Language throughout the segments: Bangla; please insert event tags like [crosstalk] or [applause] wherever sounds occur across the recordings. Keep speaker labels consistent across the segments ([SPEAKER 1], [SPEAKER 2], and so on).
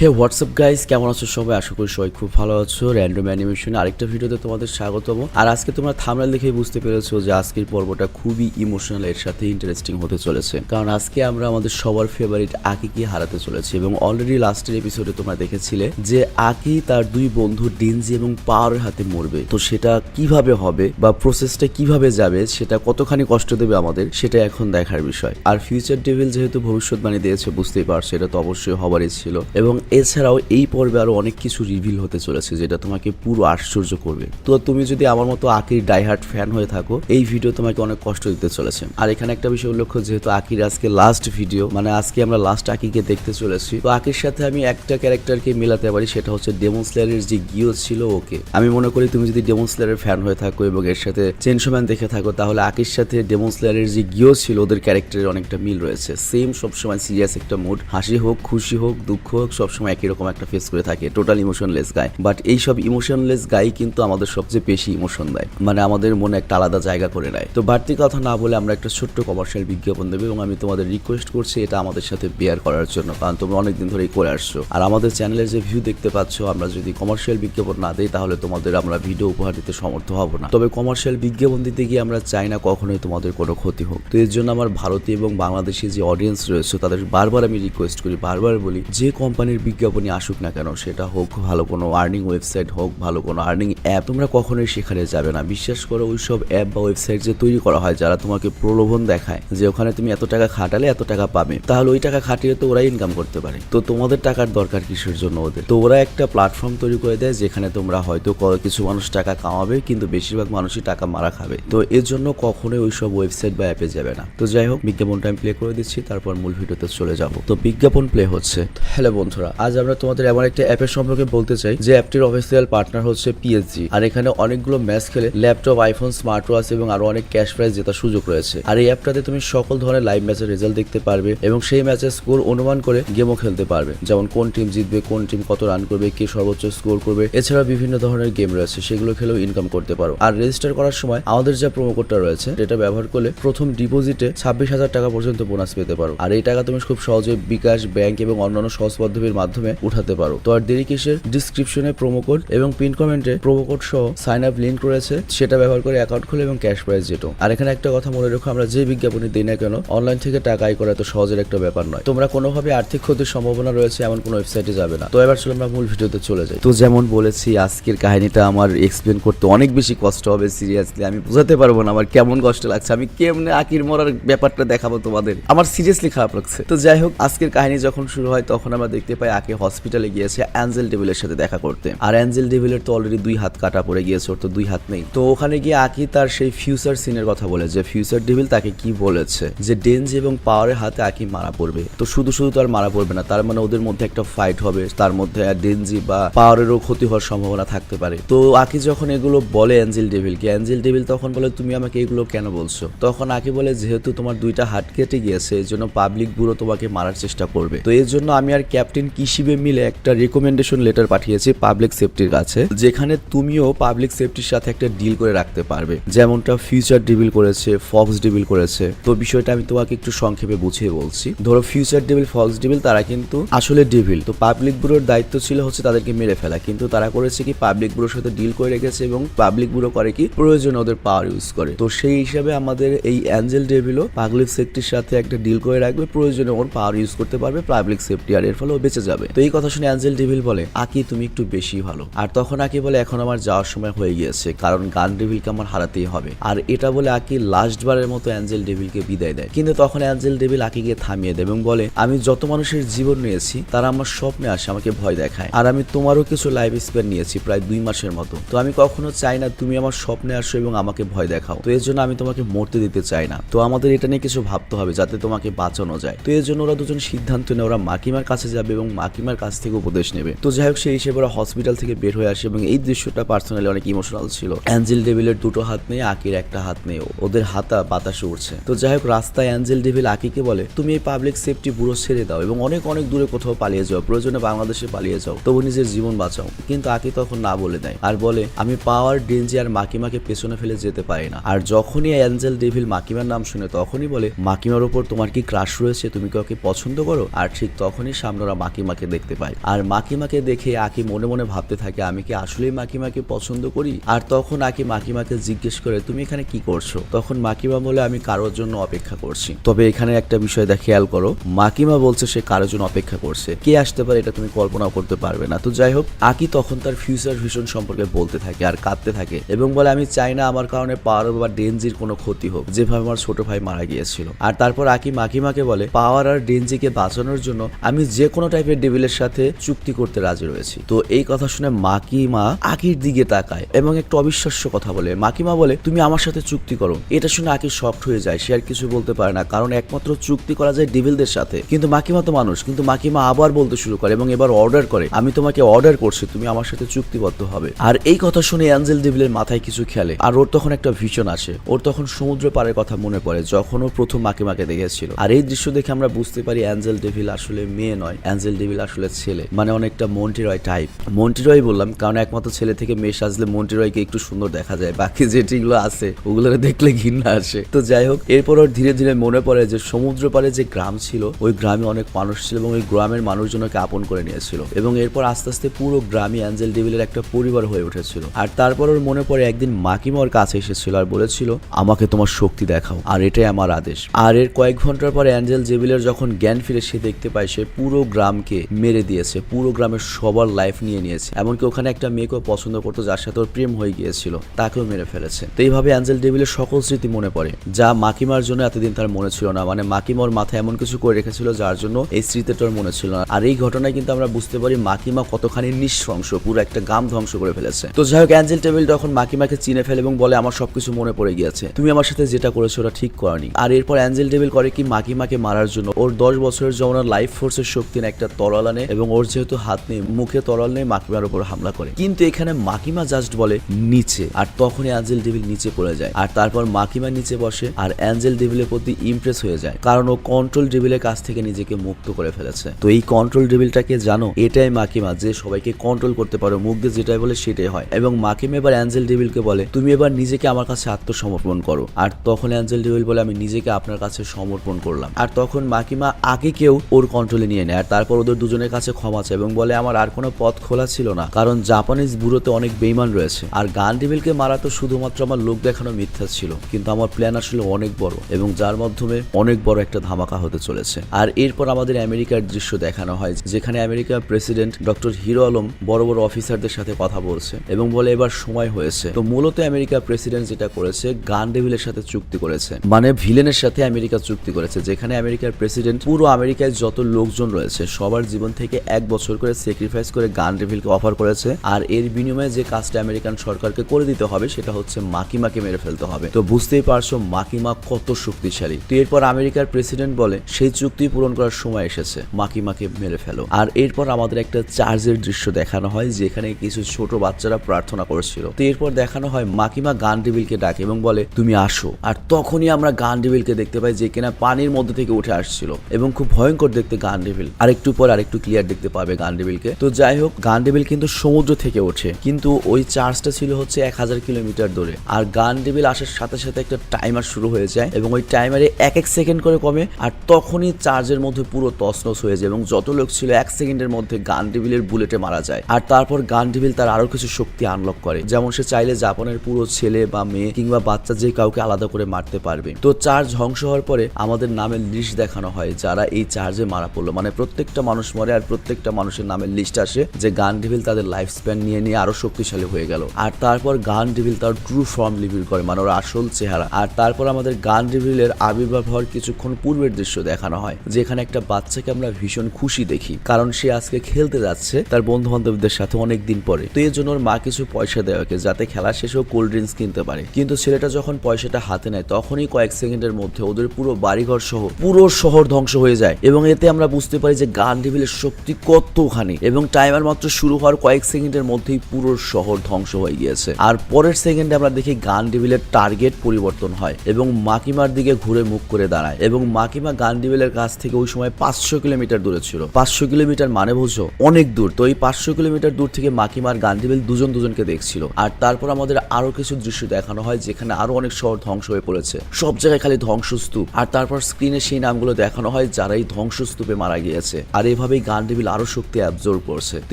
[SPEAKER 1] হে হোয়াটসঅ্যাপ গাইস কেমন আছো সবাই? আশা করি সবাই খুব ভালো আছো। র্যান্ডম অ্যানিমেশনে আরেকটা ভিডিওতে তোমাদের স্বাগতম। আর আজকে তোমরা থামলাল দেখে বুঝতে পেরেছ যে আজকের পর্বটা খুবই ইমোশনাল এর সাথে ইন্টারেস্টিং হতে চলেছে। কারণ আজকে আমরা আমাদের সবার ফেভারিট আকিকে হারাতে চলেছি এবং অলরেডি লাস্টের এপিসোডে তোমরা দেখেছিলে যে আকি তার দুই বন্ধু ডিনজি এবং পাওয়ারের হাতে মরবে। তো সেটা কীভাবে হবে বা প্রসেসটা কীভাবে যাবে, সেটা কতখানি কষ্ট দেবে আমাদের, সেটা এখন দেখার বিষয়। আর ফিউচার ডেভিল যেহেতু ভবিষ্যৎবাণী দিয়েছে, বুঝতেই পারছ, এটা তো অবশ্যই হবারই ছিল। এবং এছাড়াও এই পর্বে আরও অনেক কিছু রিভিল হতে চলেছে যেটা তোমাকে পুরো আশ্চর্য করবে। তো তুমি যদি আমার মতো আকির ডাইহার্ট ফ্যান হয়ে থাকো, এই ভিডিও তোমাকে অনেক কষ্ট দিতে চলেছে। আর এখানে একটা বিষয় উল্লেখ যেহেতু আকির আজকে লাস্ট ভিডিও মানে আজকে আমরা লাস্ট আকিকে দেখতে চলেছি, তো আকির সাথে আমি একটা ক্যারেক্টারকে মেলাতে পারি, সেটা হচ্ছে ডেমন স্লেয়ারের যে গিও ছিল ওকে। আমি মনে করি তুমি যদি ডেমন স্লেয়ারের ফ্যান হয়ে থাকো এবং এর সাথে চেনশোম্যান দেখে থাকো, তাহলে আকির সাথে ডেমন স্লেয়ারের যে গিও ছিল, ওদের ক্যারেক্টারের অনেকটা মিল রয়েছে। সেম সবসময় সিরিয়াস একটা মুড হাসি হোক, খুশি হোক, দুঃখ হোক সবসময় একই রকম একটা ফেস করে থাকে টোটাল ইমোশনলেস গায় বাট এই সব ইমোশনলেস গাই কিন্তু আমাদের সবচেয়ে বেশি ইমোশন দেয়। মানে আমাদের মনে একটা আলাদা জায়গা করে নেয়। তো বাড়তি কথা না বলে আমরা একটা ছোট্ট কমার্শিয়াল বিজ্ঞাপন দেবো এবং আমি তোমাদের রিকোয়েস্ট করছি এটা আমাদের সাথে বেয়ার করার জন্য, কারণ তোমরা অনেকদিন ধরেই করে আসছো। আর আমাদের চ্যানেলের যে ভিউ দেখতে পাচ্ছ, আমরা যদি কমার্শিয়াল বিজ্ঞাপন না দিই, তাহলে তোমাদের আমরা ভিডিও উপহার দিতে সমর্থ হব না। তবে কমার্শিয়াল বিজ্ঞাপন দিতে গিয়ে আমরা চাই না কখনোই তোমাদের কোনো ক্ষতি হোক। তো এর জন্য আমার ভারতীয় এবং বাংলাদেশি যে অডিয়েন্স রয়েছে, তাদের বারবার আমি রিকোয়েস্ট করি, বারবার বলি, যে কোম্পানির বিজ্ঞাপনই আসুক না কেন, সেটা হোক ভালো কোনো আর্নিং ওয়েবসাইট হোক, ভালো কোনো আর্নিং অ্যাপ তোমরা কখনোই সেখানে যাবে না। বিশ্বাস করো, ওই সব অ্যাপ বা ওয়েবসাইট যে তৈরি করা হয়, যারা তোমাকে প্রলোভন দেখায়, যে ওখানে তুমি এত টাকা খাটালে এত টাকা পাবে, তাহলে ওই টাকা খাটিয়ে তো ওরাই ইনকাম করতে পারে। তো তোমাদের টাকার দরকার কিসের জন্য ওদের? তো ওরা একটা প্ল্যাটফর্ম তৈরি করে দেয়, যেখানে তোমরা হয়তো কিছু মানুষ টাকা কামাবে, কিন্তু বেশিরভাগ মানুষই টাকা মারা খাবে। তো এর জন্য কখনোই ওই সব ওয়েবসাইট বা অ্যাপে যাবে না। তো যাই হোক, বিজ্ঞাপনটা আমি প্লে করে দিচ্ছি, তারপর মূল ভিডিওতে চলে যাব। তো বিজ্ঞাপন প্লে হচ্ছে। হ্যালো বন্ধুরা আজ আমরা তোমাদের এমন একটা অ্যাপের সম্পর্কে বলতে চাই, যে অ্যাপটির অফিসিয়াল পার্টনার হচ্ছে পিএসজি আর এখানে অনেকগুলো ম্যাচ খেলে ল্যাপটপ আইফোন স্মার্ট ওয়াচ এবং আরও অনেক ক্যাশ প্রাইজ জেতার সুযোগ রয়েছে। আর এই অ্যাপটাতে তুমি সকল ধরনের লাইভ ম্যাচের রেজাল্ট দেখতে পারবে এবং সেই ম্যাচের স্কোর অনুমান করে গেমও খেলতে পারবে। যেমন কোন টিম জিতবে, কোন টিম কত রান করবে, কে সর্বোচ্চ স্কোর করবে এছাড়া বিভিন্ন ধরনের গেম রয়েছে, সেগুলো খেলেও ইনকাম করতে পারো। আর রেজিস্টার করার সময় আমাদের যা প্রোমো কোডটা রয়েছে এটা ব্যবহার করলে প্রথম ডিপোজিটে ছাব্বিশ হাজার টাকা পর্যন্ত বোনাস পেতে পারো। আর এই টাকা তুমি খুব সহজে বিকাশ ব্যাংক এবং অন্যান্য সহজ পদ্ধতির মাধ্যমে উঠাতে পারো। তো আর দেরি কিসের? ডিসক্রিপশনে প্রোমো কোড এবং পিন কমেন্টে প্রোমো কোড সহ সাইন আপ লিঙ্ক রয়েছে। সেটা ব্যবহার করে অ্যাকাউন্ট খুলে এবং ক্যাশ প্রাইজ যেটো আর এখানে একটা কথা মনে রেখো, আমরা যে বিজ্ঞাপনী দিই না কেন অনলাইন থেকে টাকা আয় করা তো সহজের একটা ব্যাপার নয়। তোমরা কোনোভাবে আর্থিক ক্ষতির সম্ভাবনা রয়েছে এমন কোনো ওয়েবসাইটে যাবে না। তো এবার চলো আমরা মূল ভিডিওতে চলে যাই। তো যেমন বলেছি, আজকের কাহিনীটা আমার এক্সপ্লেন করতে অনেক বেশি কষ্ট হবে সিরিয়াসলি আমি বুঝাতে পারব না আমার কেমন কষ্ট লাগছে। আমি কেমনে আকির মরার ব্যাপারটা দেখাবো তোমাদের? আমার সিরিয়াসলি খারাপ লাগছে। তো যাই হোক, আজকের কাহিনী যখন শুরু হয়, তখন আমরা দেখতে পাই আকে হসপিটালে গিয়েছে অ্যাঞ্জেল ডেভিলের সাথে দেখা করতে। আর অ্যাঞ্জেল ডেভিলের তো অলরেডি দুই হাত কাটা পড়ে গিয়েছে, ওর তো দুই হাত নেই। তো ওখানে গিয়ে আকি তার সেই ফিউচার সিনের কথা বলে যে ফিউচার ডেভিল তাকে কি বলেছে? যে ডেঞ্জ এবং পাওয়ারের হাতে আকি মারা পড়বে। তো শুধু শুধু তো আর মারা পড়বে না, তার মানে ওদের মধ্যে একটা ফাইট হবে, তার মধ্যে ডেঞ্জি বা পাওয়ারেরও ক্ষতি হওয়ার সম্ভাবনা থাকতে পারে। তো আকি যখন এগুলো বলে অ্যাঞ্জেল ডেভিলকে অ্যাঞ্জেল ডেভিল তখন বলে, তুমি আমাকে এগুলো কেন বলছো? তখন আকি বলে, যেহেতু তোমার দুইটা হাত কেটে গিয়েছে এই জন্য পাবলিক ব্যুরো তোমাকে মারার চেষ্টা করবে। তো এর জন্য আমি আর ক্যাপ্টেন কিশিবে মিলে একটা রেকমেন্ডেশন লেটার পাঠিয়েছে পাবলিক সেফটির কাছে, যেখানে তুমিও পাবলিক সেফটির সাথে একটা ডিল করে রাখতে পারবে। যেমনটা ফিউচার ডিবিল করেছে ফক্স ডিবিল করেছে। তো বিষয়টা আমি তোমাকে একটু সংক্ষেপে বুঝিয়ে বলছি। ধরো ফিউচার ডেভিল ফক্স ডেভিল তারা কিন্তু আসলে ডেভিল তো পাবলিক ব্যুরোর দায়িত্ব ছিল হচ্ছে তাদেরকে মেরে ফেলা। কিন্তু তারা করেছে কি পাবলিক ব্যুরোর সাথে ডিল করে রেখেছে এবং পাবলিক ব্যুরো করে কি, প্রয়োজন ওদের পাওয়ার ইউজ করে। তো সেই হিসাবে আমাদের এই অ্যাঞ্জেল ডেভিলও পাবলিক সেফটির সাথে একটা ডিল করে রাখবে, প্রয়োজনে ওর পাওয়ার ইউজ করতে পারবে পাবলিক সেফটি আর এর ফলে ও বেঁচে যাবে। তো এই কথা শুনে অ্যাঞ্জেল ডেভিল বলে, আকি, তুমি একটু বেশি ভালো। আর তখন আকি বলে, এখন আমার যাওয়ার সময় হয়ে গিয়েছে, কারণ গান ডেভিলকে আমার হারাতেই হবে। আর এটা বলে আকি লাস্ট বারের মতো অ্যাঞ্জেল ডেভিলকে বিদায় দেয়। কিন্তু তখন অ্যাঞ্জেল ডেভিল আকিকে থামিয়ে দেয় এবং বলে, আমি যত মানুষের জীবন নিয়েছি, তারা আমার স্বপ্নে আসে, আমাকে ভয় দেখায়। আর আমি তোমারও কিছু লাইফ স্প্যান নিয়েছি, প্রায় দুই মাসের মতো। তো আমি কখনো চাই না তুমি আমার স্বপ্নে আসো এবং আমাকে ভয় দেখাও। তো এর জন্য আমি তোমাকে মরতে দিতে চাই না। তো আমাদের এটা নিয়ে কিছু ভাবতে হবে, যাতে তোমাকে বাঁচানো যায়। তো এর জন্য ওরা দুজন সিদ্ধান্ত নেয়, ওরা মাকিমার কাছে যাবে এবং মাকিমার কাছ থেকে উপদেশ নেবে। তো যাই হোক, সেই হিসেবে ওরা হসপিটাল থেকে বের হয়ে আসে এবং এই দৃশ্যটা পার্সোনালি অনেক ইমোশনাল ছিল। অ্যাঞ্জেল ডেভিলের দুটো হাত নেই, আকির একটা হাত নেই। ওদের হাতা বাতাসে উঠছে তো যাই হোক, রাস্তায় অ্যাঞ্জেল ডেভিল আকিকে বলে, তুমি এই পাবলিক সেফটি পুরো ছেড়ে দাও এবং অনেক অনেক দূরে কোথাও পালিয়ে যাও। প্রয়োজনে বাংলাদেশে পালিয়ে যাও। তবু নিজের জীবন বাঁচাও। কিন্তু আকি তখন না বলে দেয় আর বলে, আমি পাওয়ার ডেঞ্জি আর মাকিমাকে পেছনে ফেলে যেতে পারি না। আর যখনই অ্যাঞ্জেল ডেভিল মাকিমার নাম শুনে তখনই বলে, মাকিমার উপর তোমার কি ক্রাশ রয়েছে? তুমি কি ওকে পছন্দ করো? আর ঠিক তখনই সামনে ওরা মাকিমা মাকিমাকে দেখতে পায় আর মাকিমাকে দেখে আকি মনে মনে ভাবতে থাকে, আমি কি আসলেই মাকিমাকে পছন্দ করি? আর তখন আকি মাকিমাকে জিজ্ঞেস করে, তুমি এখানে কি করছ? তখন মাকিমা বলে, আমি কারোর জন্য অপেক্ষা করছি। তবে এখানে একটা বিষয় দেখ খেয়াল করো, মাকিমা বলছে, সে কারোর জন্য অপেক্ষা করছে। কে আসতে পারে এটা তুমি কল্পনাও করতে পারবে না। তো যাই হোক, আকি তখন তার ফিউচার ভিশন সম্পর্কে বলতে থাকে আর কাঁদতে থাকে এবং বলে, আমি চাই না আমার কারণে পাওয়ার বা ডেনজির কোনো ক্ষতি হোক। যেভাবে আমার ছোট ভাই মারা গিয়েছিল। আর তারপর আকি মাকিমাকে বলে পাওয়ার আর ডেনজিকে বাঁচানোর জন্য আমি যে কোনো টাইপের ডেভিলের সাথে চুক্তি করতে রাজি রয়েছি। তো এই কথা শুনে মাকিমা আকির দিকে তাকায় এবং একটু অবিশ্বাস্য কথা বলে, মাকিমা বলে, তুমি আমার সাথে চুক্তি করো। এটা শুনে আকি শক্ট হয়ে যায়, সে আর কিছু বলতে পারে না, কারণ একমাত্র চুক্তি করা যায় ডেভিলদের সাথে। কিন্তু মাকিমা তো মানুষ, কিন্তু মাকিমা আবার বলতে শুরু করে এবং এবার অর্ডার করে, আমি তোমাকে অর্ডার করছি, তুমি আমার সাথে চুক্তিবদ্ধ হবে। আর এই কথা শুনে অ্যাঞ্জেল ডেভিলের মাথায় কিছু খেলে, আর ওর তখন একটা ভিশন আসে। ওর তখন সমুদ্র পাড়ের কথা মনে পড়ে, যখন ও প্রথম মাকিমাকে দেখেছিল। আর এই দৃশ্য দেখে আমরা বুঝতে পারি অ্যাঞ্জেল ডেভিল আসলে মেয়ে নয় অ্যাঞ্জেল ডেভিল আসলে ছেলে। মানে অনেকটা মন্টিরয় টাইপ মন্টিরয় বললাম, কারণ একমাত্র ছেলে থেকে মেয়ে সাজলে মন্টিরয়কে একটু সুন্দর দেখা যায়। বাকি যেটিগুলো আছে ওগুলো দেখলে ঘৃণা আসে। তো যাই হোক, এরপর ওর ধীরে ধীরে মনে পড়ে যে সমুদ্র পাড়ে যে গ্রাম ছিল, ওই গ্রামে অনেক মানুষ ছিল এবং ওই গ্রামের মানুষজনকে আপন করে নিয়েছিল। এবং এরপর আস্তে আস্তে পুরো গ্রামই অ্যাঞ্জেল ডেভিলের একটা পরিবার হয়ে উঠেছিল। আর তারপর ওর মনে পড়ে একদিন মাকিমা ওর কাছে এসেছিল আর বলেছিল, আমাকে তোমার শক্তি দেখাও। আর এটাই আমার আদেশ। আর এর কয়েক ঘণ্টার পর অ্যাঞ্জেল ডেভিলের যখন জ্ঞান ফিরে সে দেখতে পায়, সে পুরো গ্রামকে মেরে দিয়েছে, পুরো গ্রামের সবার লাইফ নিয়ে নিয়েছে। এমনকি ওখানে একটা মেয়েকেও পছন্দ করতো যার সাথে ওর প্রেম হয়ে গিয়েছিল, তাকেও মেরে ফেলেছে। তো এইভাবে অ্যাঞ্জেল ডেভিলের সকল স্মৃতি মনে পড়ে, যা মাকিমার জন্য এতদিন তার মনে ছিল না। মানে মাকিমার মাথায় এমন কিছু করে রেখেছিল যার জন্য এই স্মৃতিটা ওর মনে ছিল না। আর এই ঘটনায় কিন্তু আমরা বুঝতে পারি মাকিমা কতখানি নিঃশংস, পুরো একটা গাম ধ্বংস করে ফেলেছে। তো যাই হোক, অ্যাঞ্জেল টেবিল তখন মাকিমাকে চিনে ফেলে এবং বলে, আমার সবকিছু মনে পড়ে গিয়েছে। তুমি আমার সাথে যেটা করেছ ওটা ঠিক করনি। আর এরপর অ্যাঞ্জেল টেবিল করে কি মাকিমাকে মারার জন্য, ওর দশ বছরের জমানো লাইফ ফোর্সের শক্তি না একটা তরল আনে এবং ওর যেহেতু হাত নেই, মুখে তরল নেই, মাকিমার উপর হামলা করে। কিন্তু এখানে মাকিমা জাস্ট বলে, নিচে। আর তখনই অ্যাঞ্জেল ডেভিল নিচে পড়ে যায়। আর তারপর মাকিমা নিচে বসে, আর অ্যাঞ্জেল ডেভিলের প্রতি ইমপ্রেস হয়ে যায়। কারণ ও কন্ট্রোল ডেভিলের কাছ থেকে নিজেকে মুক্ত করে ফেলেছে। তো এই কন্ট্রোল ডেভিলটাকে জানো, এটাই মাকিমা, যে সবাইকে কন্ট্রোল করতে পারো, মুখ দিয়ে যেটাই বলে সেটাই হয়। এবং মাকিমা এবার অ্যাঞ্জেল ডেভিলকে বলে, তুমি এবার নিজেকে আমার কাছে আত্মসমর্পণ করো। আর তখন অ্যাঞ্জেল ডেভিল বলে, আমি নিজেকে আপনার কাছে সমর্পণ করলাম। আর তখন মাকিমা আগে কেউ ওর কন্ট্রোলে নিয়ে নেয়। আর তারপর ওদের দুজনের কাছে ক্ষমা চায় এবং বলে, আমার আর কোনো পথ খোলা ছিল না, কারণ জাপানিজ ব্যুরোতে অনেক বেইমান রয়েছে। আর গান মারা তো শুধুমাত্র আমার লোক দেখানো মিথ্যা ছিল, কিন্তু আমার প্ল্যান আসলে অনেক বড় এবং যার মাধ্যমে অনেক বড় একটা ধামাকা হতে চলেছে। আর এরপর আমাদের আমেরিকার দৃশ্য দেখানো হয়, যেখানে আমেরিকার প্রেসিডেন্ট ডক্টর হিরো আলম বড় বড় অফিসারদের সাথে কথা বলছে এবং বলে, এবার সময় হয়েছে। তো মূলত আমেরিকার প্রেসিডেন্ট যেটা করেছে গান ডেভিলের সাথে চুক্তি করেছে। মানে ভিলেনের সাথে আমেরিকা চুক্তি করেছে, যেখানে আমেরিকার প্রেসিডেন্ট পুরো আমেরিকায় যত লোকজন রয়েছে, সবার জীবন থেকে এক বছর করে স্যাক্রিফাইস করে গান ডেভিলকে অফার করেছে। আর এর বিনিময়ে যে কাজটা আমেরিকান সরকারকে করে দিতে হবে, সেটা হচ্ছে মাকিমাকে মেরে ফেলতে হবে। তো বুঝতেই পারছ মাকিমা কত শক্তিশালী। তো এরপর আমেরিকার প্রেসিডেন্ট বলে, সেই চুক্তি পূরণ করার সময় এসেছে মাকিমাকে মেরে ফেলো। আর এরপর আমাদের একটা চার্জের দৃশ্য দেখানো হয়, যেখানে কিছু ছোট বাচ্চারা প্রার্থনা করছিল। তো এরপর দেখানো হয় মাকিমা গান ডেভিলকে ডাকে এবং বলে, তুমি আসো। আর তখনই আমরা গান ডেভিলকে দেখতে পাই, যে কিনা পানির মধ্যে থেকে উঠে আসছিল এবং খুব ভয়ঙ্কর দেখতে গান ডেভিল আরেকটু পর আরেকটু ক্লিয়ার দেখতে পাবে গান ডেভিলকে তো যাই হোক গান ডেভিল কিন্তু সমুদ্র থেকে ওঠে, কিন্তু ওই চার্জটা ছিল হচ্ছে এক হাজার কিলোমিটার দূরে। আর গান ডেভিল আসার সাথে সাথে একটা টাইমার শুরু হয়ে যায় এবং ওই টাইমারে এক এক সেকেন্ড করে কমে, আর তখনই চার্জের মধ্যে পুরো তছনছ হয়ে যায় এবং যত লোক ছিল এক সেকেন্ডের মধ্যে গান ডেভিলের বুলেটে মারা যায়। আর তারপর গান ডেভিল তার আরও কিছু শক্তি আনলক করে, যেমন সে চাইলে জাপানের পুরো ছেলে বা মেয়ে কিংবা বাচ্চা যে কাউকে আলাদা করে মারতে পারবে। তো চার্জ ধ্বংস হওয়ার পরে আমাদের নামের লিস্ট দেখানো হয় যারা এই চার্জে মারা পড়ল। মানে প্রত্যেকটা মরে আর প্রত্যেকটা মানুষের নামের লিস্ট আসে যে গান ডেভিল তাদের লাইফ স্প্যান নিয়ে নিয়ে আরও শক্তিশালী হয়ে গেল। আর তারপর গান ডেভিল তার ট্রু ফর্ম রিভিল করে মানে ওর আসল চেহারা। আর তারপর আমাদের গান রিভিলের আবির্ভাব হওয়ার কিছুক্ষণ পূর্বের দৃশ্য দেখানো হয়, যেখানে একটা বাচ্চাকে আমরা ভীষণ খুশি দেখি। কারণ সে আজকে খেলতে যাচ্ছে তার বন্ধু বান্ধবদের সাথে অনেক দিন পরে। তো এর জন্য ওর মা কিছু পয়সা দেয় ওকে, যাতে খেলা শেষেও কোল্ড ড্রিঙ্কস কিনতে পারে। কিন্তু ছেলেটা যখন পয়সাটা হাতে নেয়, তখনই কয়েক সেকেন্ডের মধ্যে ওদের পুরো বাড়িঘর সহ পুরো শহর ধ্বংস হয়ে যায়। এবং এতে আমরা বুঝতে পারি যে গান ডেভিলের শক্তি কতখানি? এবং টাইমার মাত্র শুরু হওয়ার কয়েক সেকেন্ডের মধ্যেই পুরো শহর ধ্বংস হয়ে গিয়েছে। আর পরের সেকেন্ডে আমরা দেখি গান ডেভিলের টার্গেট পরিবর্তন হয় এবং মাকিমার দিকে ঘুরে মুখ করে দাঁড়ায়। এবং মাকিমা গান ডেভিলের কাছ থেকে ওই সময় পাঁচশো কিলোমিটার দূরে ছিল। পাঁচশো কিলোমিটার মানে বুঝো অনেক দূর। তো এই পাঁচশো কিলোমিটার দূর থেকে মাকিমার গান দুজন দুজনকে দেখছিল। আর তারপর আমাদের আরও কিছু দৃশ্য দেখানো হয়, যেখানে আরও অনেক শহর ধ্বংস হয়ে পড়েছে। সব জায়গায় খালি ধ্বংসস্তূপ। আর তারপর স্ক্রিনে সেই নামগুলো দেখানো হয়, যারা এই ধ্বংসস্তূপে মারা গিয়েছে। আর এই এভাবেই গান ডেভিল আরও শক্তি অ্যাবজর্ব করছে। তো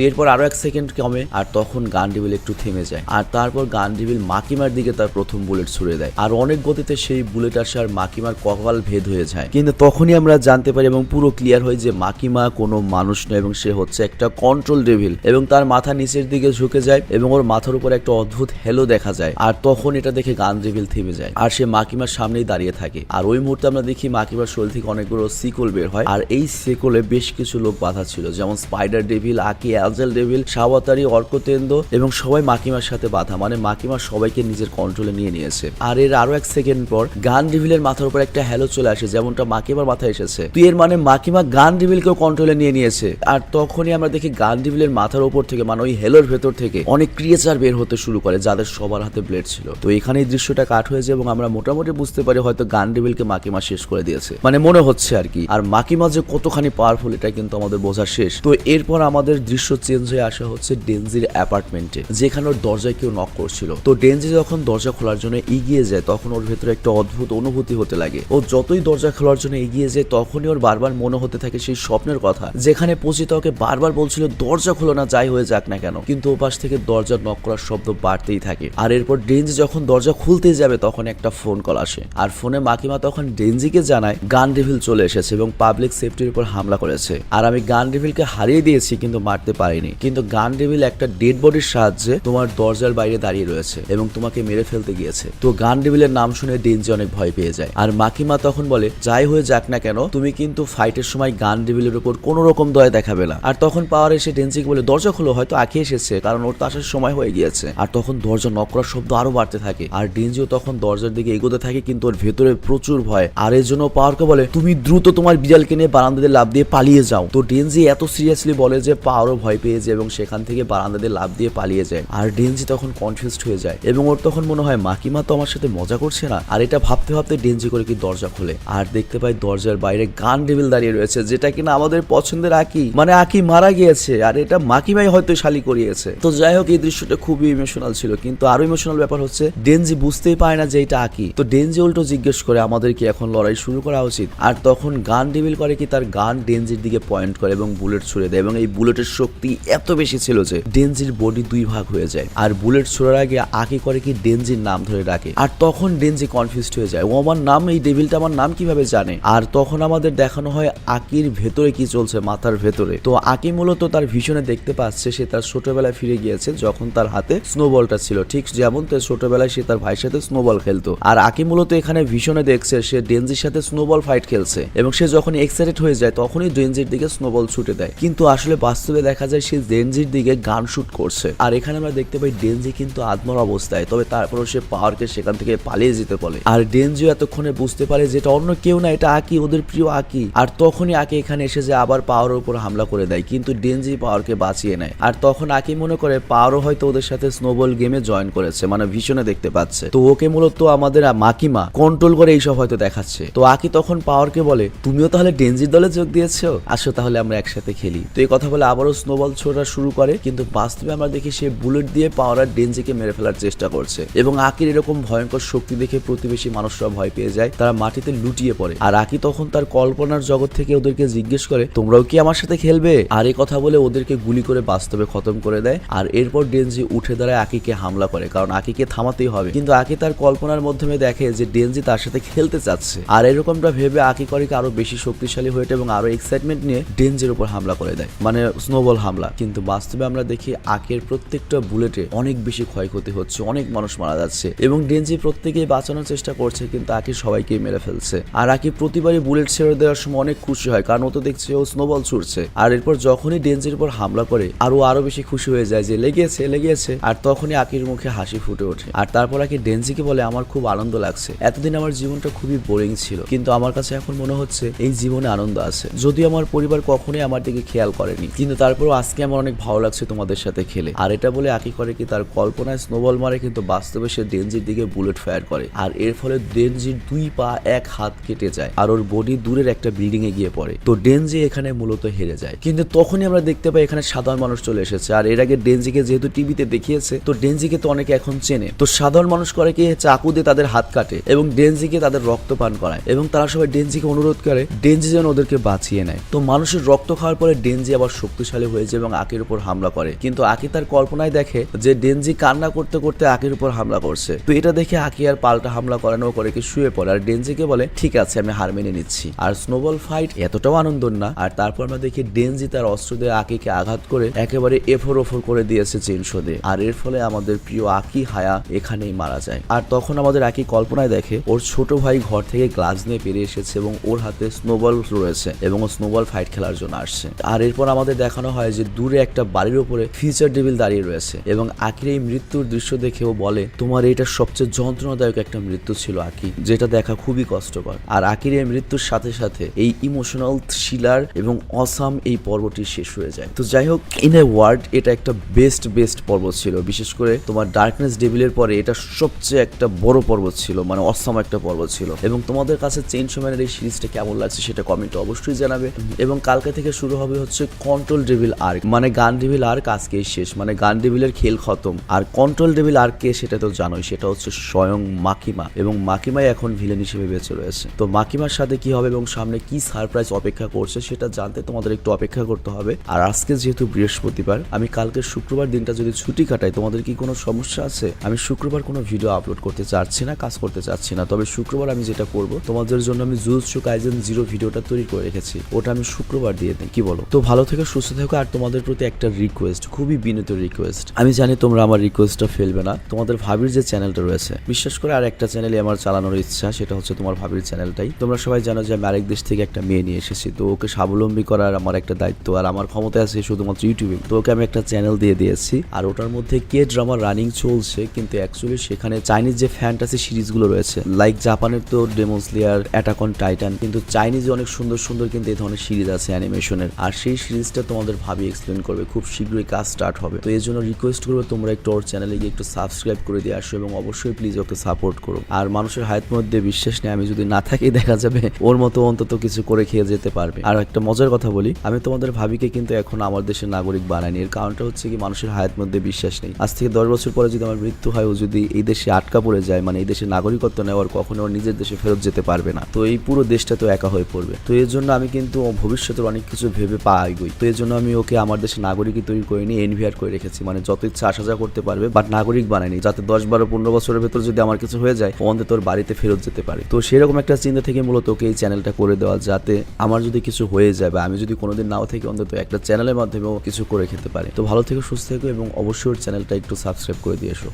[SPEAKER 1] এরপর আরও এক সেকেন্ড কমে আর তখন গান ডেভিল একটু থেমে যায়। আর তারপর গান ডেভিল মাকিমার দিকে তার প্রথম বুলেট ছুড়ে দেয়। আর অনেক গতিতে সেই বুলেট আসে আর মাকিমার কপাল ভেদ হয়ে যায়। কিন্তু তখনই আমরা জানতে পারি এবং পুরো ক্লিয়ার হয় যে মাকিমা কোনো মানুষ নয় এবং সে হচ্ছে একটা কন্ট্রোল ডেভিল এবং তার মাথা নিচের দিকে ঝুঁকে যায় এবং ওর মাথার উপর একটা অদ্ভুত হেলো দেখা যায়। আর তখন এটা দেখে গান ডেভিল থেমে যায়। আর সে মাকিমার সামনেই দাঁড়িয়ে থাকে। আর ওই মুহূর্তে আমরা দেখি মাকিমার শরীর থেকে অনেকগুলো সিকল বের হয়। আর এই সেকলে বেশ কিছু লোক বাধা ছিল। যেমন স্পাইডার ডেভিল, আকি অ্যালজেল ডেভিল, সাওয়াতারি অর্কতেন্দ এবং সবাই মাকিমার সাথে বাধা। মানে মাকিমা সবাইকে নিজের কন্ট্রোলে নিয়ে নিয়েছে। আর এর আরও এক সেকেন্ড পর গান ডেভিলের মাথার উপর একটা হ্যালো চলে আসে, যেমনটা মাকিমার মাথায় এসেছে। তুই এর মানে মাকিমা গান ডেভিলকেও কন্ট্রোলে নিয়ে নিয়েছে। আর তখনই আমরা দেখি গান ডেভিলের মাথার উপর থেকে মানে ওই হেলোর ভেতর থেকে অনেক ক্রিয়েচার বের হতে শুরু করে, যাদের সবার হাতে ব্লেড ছিল। তো এখানে এই দৃশ্যটা কাট হয়ে যায় এবং আমরা মোটামুটি বুঝতে পারি হয়তো গান ডেভিলকে মাকিমা শেষ করে দিয়েছে। মানে মনে হচ্ছে আর কি। আর মাকিমা যে কতখানি পাওয়ারফুল এটা কিন্তু আমাদের বোঝা শেষ। তো এরপর আমাদের দৃশ্য চেঞ্জ হয়ে আসা হচ্ছে ডেনজির অ্যাপার্টমেন্টে, যেখানে ওর দরজায় কেউ নক করছিল। তো ডেনজি যখন দরজা খোলার জন্য এগিয়ে যায়, তখন ওর ভেতরে একটা অদ্ভুত অনুভূতি হতে লাগে। ও যতই দরজা খোলার জন্য এগিয়ে যায়, তখনই ওর বারবার মনে হতে থাকে সেই স্বপ্নের কথা, যেখানে পচিত ওকে বারবার বলছিল, দরজা খোলো না, যাই হয়ে যাক না কেন। কিন্তু ওপাশ থেকে দরজা নক করার শব্দ বাড়তেই থাকে। আর এরপর ডেনজি যখন দরজা খুলতে যাবে, তখন একটা ফোন কল আসে। আর ফোনে মাকিমা তখন ডেনজিকে জানায়, গান ডেভিল চলে এসেছে এবং পাবলিক সেফটির উপর হামলা করেছে। আর আমি গান ডেভিলকে হারিয়ে দিয়েছি কিন্তু মারতে পারিনি। কিন্তু গান ডেভিল একটা ডেড বডির সাহায্যে তোমার দরজার বাইরে দাঁড়িয়ে রয়েছে এবং তোমাকে মেরে ফেলতে গিয়েছে। তো গান ডেভিলের নাম শুনে ডেনজি অনেক ভয় পেয়ে যায়। আর মাকিমা তখন বলে, যাই হয়ে যাক না কেন, তুমি কিন্তু ফাইটের সময় গান ডেভিলের উপর কোনো রকম দয়া দেখাবে না। আর তখন পাওয়ার এসে ডেনজিকে বলে, দরজা খুলো, হয়তো আঁকে এসেছে, কারণ ওর তো আসার সময় হয়ে গিয়েছে। আর তখন দরজা নক করার শব্দ আরও বাড়তে থাকে। আর ডেনজিও তখন দরজার দিকে এগোতে থাকে কিন্তু ওর ভেতরে প্রচুর ভয়। আর এর জন্য পাওয়ারকে বলে, তুমি দ্রুত তোমার বিড়ালকে নিয়ে বারান্দা দিয়ে লাভ দিয়ে পালিয়ে যাও। তো ডেনজি এত সিরিয়াসলি বলে যে পাওয়ারও ভয় পেয়ে যায় এবং সেখান থেকে বারান্দা দিয়ে লাভ দিয়ে পালিয়ে যায়। আর ডেনজি তখন কনফিউজড হয়ে যায় এবং ওর তখন মনে হয় মাকিমা তো আমার সাথে মজা করছে না? আর এটা ভাবতে ভাবতে ডেনজি করে কি দরজা খোলে। আর দেখতে পাই দরজার বাইরে গান ডেভিল দাঁড়িয়ে রয়েছে, যেটা কিনা আমাদের পছন্দের আকি। মানে আকি মারা গিয়েছে, আর এটা মাকিমাই হয়তো শালি করিয়েছে। তো যাই হোক, এই দৃশ্যটা খুবই ইমোশনাল ছিল। কিন্তু আরও ইমোশনাল ব্যাপার হচ্ছে, ডেনজি বুঝতেই পারে না যে এটা আকি। তো ডেনজি উল্টো জিজ্ঞেস করে, আমাদের কি এখন লড়াই শুরু করা উচিত? আর তখন গান ডেভিল করে কি তার গান ডেনজির দিকে পয়েন্ট করে এবং বুলেট ছুড়ে দেয় এবং এই বুলেটের শক্তি এত বেশি ছিল যে ডেনজির বডি দুই ভাগ হয়ে যায়। আর বুলেট ছোড়ার আগে আকি করে কি ডেনজির নাম ধরে ডাকে। আর তখন ডেনজি কনফিউজড হয়ে যায়। ও আমার নাম, এই ডেভিলটা আমার নাম কীভাবে জানে? আর তখন আমাদের দেখানো হয় আকির ভেতরে কি চলছে, মাথার ভেতরে। তো আকি মূলত তার ভীষণে দেখতে পাচ্ছে, সে তার ছোটবেলায় ফিরে গিয়েছে যখন তার হাতে স্নোবলটা ছিল। ঠিক যেমন তার ছোটবেলায় সে তার ভাইয়ের সাথে স্নোবল খেলতো। আর আকি মূলত এখানে ভীষণে দেখছে, সে ডেনজির সাথে স্নোবল ফাইট খেলছে। এবং সে যখন এক্সাইটেড হয়ে যায়, তখনই ডেনজির দিকে স্নোবল ছুটে দেয়। কিন্তু আসলে বাস্তবে দেখা যায় সে ডেনজির দিকে গান শুট করছে। আর এখানে আমরা দেখতে পাই ডেনজি কিন্তু আত্মর অবস্থায়, তবে তারপরও সে পাওয়ারকে সেখান থেকে পালিয়ে যেতে বলে। আর ডেনজিও এতক্ষণে বুঝতে পারে যে এটা অন্য কেউ না, এটা আকি, ওদের প্রিয় আকি। আর তখনই আকি এখানে এসে যে আবার পাওয়ারের উপর হামলা করে দেয়, কিন্তু ডেনজি পাওয়ারকে বাঁচিয়ে নেয়। আর তখন আকি মনে করে পাওয়ারও হয়তো ওদের সাথে স্নোবল গেমে জয়েন করেছে মানে ভীষণে দেখতে পাচ্ছে। তো ওকে মূলত আমাদের মাকিমা কন্ট্রোল করে এইসব হয়তো দেখাচ্ছে। তো আকি তখন পাওয়ারকে বলে, তুমিও তাহলে ডেনজির দলে যোগ দিয়েছ? আসো তাহলে আমরা একসাথে খেলি। তো এই কথা বলে আবারও স্নোবল ছোড়া শুরু করে, কিন্তু বাস্তবে আমরা দেখি সে বুলেট দিয়ে পাওয়ার ডেনজিকে মেরে ফেলার চেষ্টা করছে। এবং আকির এরকম ভয়ঙ্কর শক্তি দেখে প্রতিবেশী মানুষরা ভয় পেয়ে যায়, তারা মাটিতে লুটিয়ে পড়ে। আর আকি তখন তার কল্পনার জগৎ থেকে ওদেরকে জিজ্ঞেস করে, তোমরাও কি আমার সাথে খেলবে? আর এই কথা বলে ওদেরকে গুলি করে বাস্তবে খতম করে দেয়। আর এরপর ডেনজি উঠে দাঁড়ায় আকিকে হামলা করে, কারণ আকিকে থামাতেই হবে। কিন্তু আকি তার কল্পনার মাধ্যমে দেখে যে ডেনজি তার সাথে খেলতে চাচ্ছে। আর এরকমটা ভেবে আকি করে আরও বেশি শক্তিশালী হয়ে এবং আরও এক্সাইটমেন্ট নিয়ে ডেনজির উপর হামলা করে দেয়। মানে স্নোবল হামলা। কিন্তু বাস্তবে আমরা দেখি আকের প্রত্যেকটা বুলেটে অনেক বেশি ক্ষয়ক্ষতি হচ্ছে, অনেক মানুষ মারা যাচ্ছে এবং ডেনজি প্রত্যেকেই বাঁচানোর চেষ্টা করছে, কিন্তু আকি সবাইকে মেরে ফেলছে। আর আকি প্রতিবারই বুলেট ছেড়ে দেওয়ার সময় অনেক খুশি হয়, কারণ ও তো দেখছে ও স্নোবল ছুটছে আর এরপর যখনই ডেনজির উপর হামলা করে আরও আরও বেশি খুশি হয়ে যায় যে, লেগেছে লেগেছে। আর তখনই আকির মুখে হাসি ফুটে ওঠে। আর তারপর আকি ডেনজিকে বলে, আমার খুব আনন্দ লাগছে। এতদিন আমার জীবনটা খুবই বোরিং ছিল, কিন্তু আমার কাছে এখন মনে হচ্ছে এই জীবনে আনন্দ আছে। যদিও আমার পরিবার কখনোই আমার দিকে খেয়াল করেনি। কিন্তু তারপরও আজকে আমার অনেক ভালো লাগছে তোমাদের সাথে খেলে। আর এটা বলে আকি করে কি তার কল্পনায় স্নোবল মারে, কিন্তু বাস্তবে সে ডেনজির দিকে বুলেট ফায়ার করে। আর এর ফলে ডেনজির দুই পা, এক হাত কেটে যায় আর ওর বডি দূরের একটা বিল্ডিং এ গিয়ে পড়ে। তো ডেনজি এখানে মূলত হেরে যায়। কিন্তু তখনই আমরা দেখতে পাই এখানে সাধারণ মানুষ চলে এসেছে। আর এর আগে ডেনজিকে যেহেতু টিভিতে দেখিয়েছে, তো ডেনজিকে তো অনেকে এখন চেনে। তো সাধারণ মানুষ করে কি চাকু দিয়ে তাদের হাত কাটে এবং ডেনজিকে তাদের রক্ত পান করায় এবং তারা সবাই ডেনজিকে অনুরোধ করে, ডেনজি যেন ওদেরকে বাঁচিয়ে নেয়। তো মানুষ মানুষের রক্ত খাওয়ার পরে ডেনজি আবার শক্তিশালী হয়ে যায় এবং আকির উপর হামলা করে। কিন্তু আকি তার কল্পনায় দেখে যে ডেনজি কান্না করতে করতে আকির উপর হামলা করছে। তো এটা দেখে আকি আর পাল্টা হামলা করানো করে কি শুয়ে পড়ে। আর ডেনজিকে বলে, ঠিক আছে, আমি হার মেনে নিচ্ছি। আর স্নোবল ফাইট এতটাও আনন্দ না। আর তারপর আমরা দেখি ডেনজি তার অস্ত্র দিয়ে আকিকে আঘাত করে একেবারে এফোর ওফর করে দিয়েছে চেনশো দিয়ে আর এর ফলে আমাদের প্রিয় আকি হায়া এখানেই মারা যায়। আর তখন আমাদের আকি কল্পনায় দেখে, ওর ছোট ভাই ঘর থেকে গ্লাস নিয়ে বেরিয়ে এসেছে এবং ওর হাতে স্নোবল রয়েছে এবং স্নোবল ফাইট খেলার জন্য আসছে। আর এরপর আমাদের দেখানো হয় যে দূরে একটা বাড়ির উপরে ফিউচার ডেভিল দাঁড়িয়ে রয়েছে এবং আকির এই মৃত্যুর দৃশ্য দেখে ও বলে, তোমার এটা সবচেয়ে যন্ত্রণাদায়ক একটা মৃত্যু ছিল আকি যেটা দেখা খুবই কষ্টকর। আর আকির এই মৃত্যুর সাথে সাথে এই ইমোশনাল শিলার এবং অসাম এই পর্বটি শেষ হয়ে যায়। তো যাই হোক ইন এ ওয়ার্ড এটা একটা বেস্ট বেস্ট পর্ব ছিল। বিশেষ করে তোমার ডার্কনেস ডেভিলের পরে এটা সবচেয়ে একটা বড় পর্ব ছিল মানে অসাম একটা পর্ব ছিল। এবং তোমাদের কাছে চেঞ্জ ম্যানের এই সিরিজটা কেমন লাগছে সেটা কমেন্টে অবশ্যই জানাবে। এবং কালকে থেকে শুরু হবে হচ্ছে কন্ট্রোল ডেভিল আর্ক মানে গান ডেভিল আর্ক আজকেই শেষ। মানে গান ডেভিলের খেল খতম। আর কন্ট্রোল ডেভিল আর্ক কে সেটা তো জানোই, সেটা হচ্ছে স্বয়ং মাকিমা এবং মাকিমাই এখন ভিলেন হিসেবে বেঁচে রয়েছে। তো মাকিমার সাথে কি হবে এবং সামনে কি সারপ্রাইজ অপেক্ষা করছে সেটা জানতে তোমাদের একটু অপেক্ষা করতে হবে। আর আজকে যেহেতু বৃহস্পতিবার, আমি কালকে শুক্রবার দিনটা যদি ছুটি কাটাই, তোমাদের কি কোনো সমস্যা আছে? আমি শুক্রবার কোনো ভিডিও আপলোড করতে চাচ্ছি না, কাজ করতে চাচ্ছি না। তবে শুক্রবার আমি যেটা করব, তোমাদের জন্য আমি জুজু কাইজেন জিরো ভিডিওটা তৈরি করে রেখেছি। ওটা আমি শুক্রবার দিয়ে দিই। কি বলো? তো ভালো থেকে, সুস্থ থেকো, আর তোমাদের প্রতি একটা রিকোয়েস্ট খুবই বিনীত রিকোয়েস্ট আমি জানি তোমরা আমার রিকোয়েস্টটা ফেলবে না। তোমাদের ভাবির যে চ্যানেলটা রয়েছে, বিশ্বাস করে আর একটা চ্যানেলে আমার চালানোর ইচ্ছা, সেটা হচ্ছে তোমার ভাবির চ্যানেলটাই তোমরা সবাই জানো যে আমি আরেক দেশ থেকে একটা মেয়ে নিয়ে এসেছি, তো ওকে স্বাবলম্বী করার আমার একটা দায়িত্ব, আর আমার ক্ষমতা আছে শুধুমাত্র ইউটিউবে। তো ওকে আমি একটা চ্যানেল দিয়ে দিয়েছি, আর ওটার মধ্যে কে ড্রামা রানিং চলছে, কিন্তু অ্যাকচুয়ালি সেখানে চাইনিজ যে ফ্যান্টাসি সিরিজগুলো রয়েছে লাইক জাপানের তো ডেমোসলিয়ার অ্যাটাক অন টাইটান কিন্তু চাইনিজে অনেক সুন্দর সুন্দর কিন্তু এই ধরনের সিরিজ আছে। অ্যানিমেশনের আর সেই সিরিজটা তোমাদের ভাবি এক্সপ্লেন করবে। খুব শীঘ্রই কাজ স্টার্ট হবে। তো এই জন্য রিকোয়েস্ট করব তোমরা একটু ওর চ্যানেলে গিয়ে একটু সাবস্ক্রাইব করে দিয়ে আসো এবং অবশ্যই প্লিজ ওকে সাপোর্ট করো। আর মানুষের হায়াত মধ্যে বিশ্বাস নেই, আমি যদি না থাকি [laughs] দেখা যাবে ওর মতো অন্তত কিছু করে খেয়ে যেতে পারবে। আর একটা মজার কথা বলি, আমি তোমাদের ভাবিকে কিন্তু এখন আমার দেশের নাগরিক বানাইনি। এর কারণটা হচ্ছে কি, মানুষের হায়াত মধ্যে বিশ্বাস নেই। আজ থেকে দশ বছর পরে যদি আমার মৃত্যু হয়, ও যদি এই দেশে আটকা পড়ে যায় মানে এই দেশে নাগরিকত্ব নেওয়ার, কখনো ওর নিজের দেশে ফেরত যেতে পারবে না। তো এই পুরো দেশটা তো একা হয়ে পড়বে। তো এর জন্য আমি কিন্তু ও ভবিষ্যতের অনেক কিছু ভেবে পা তো এর জন্য আমি ওকে আমার দেশে নাগরিকই তৈরি করে নিয়ে এনভিআর করে রেখেছি। মানে যত ইচ্ছা আসা যা করতে পারবে বাট নাগরিক বানায়নি। যাতে দশ বারো পনেরো বছরের ভেতর যদি আমার কিছু হয়ে যায়, অন্তত তোর বাড়িতে ফেরত যেতে পারে। তো সেরকম একটা চিন্তা থেকে মূলত ওকে এই চ্যানেলটা করে দেওয়া, যাতে আমার যদি কিছু হয়ে যায় বা আমি যদি কোনোদিন নাও থেকে অন্তত একটা চ্যানেলের মাধ্যমেও কিছু করে খেতে পারে। তো ভালো থেকে, সুস্থ থেকো এবং অবশ্যই চ্যানেলটা একটু সাবস্ক্রাইব করে দিয়ে এসো।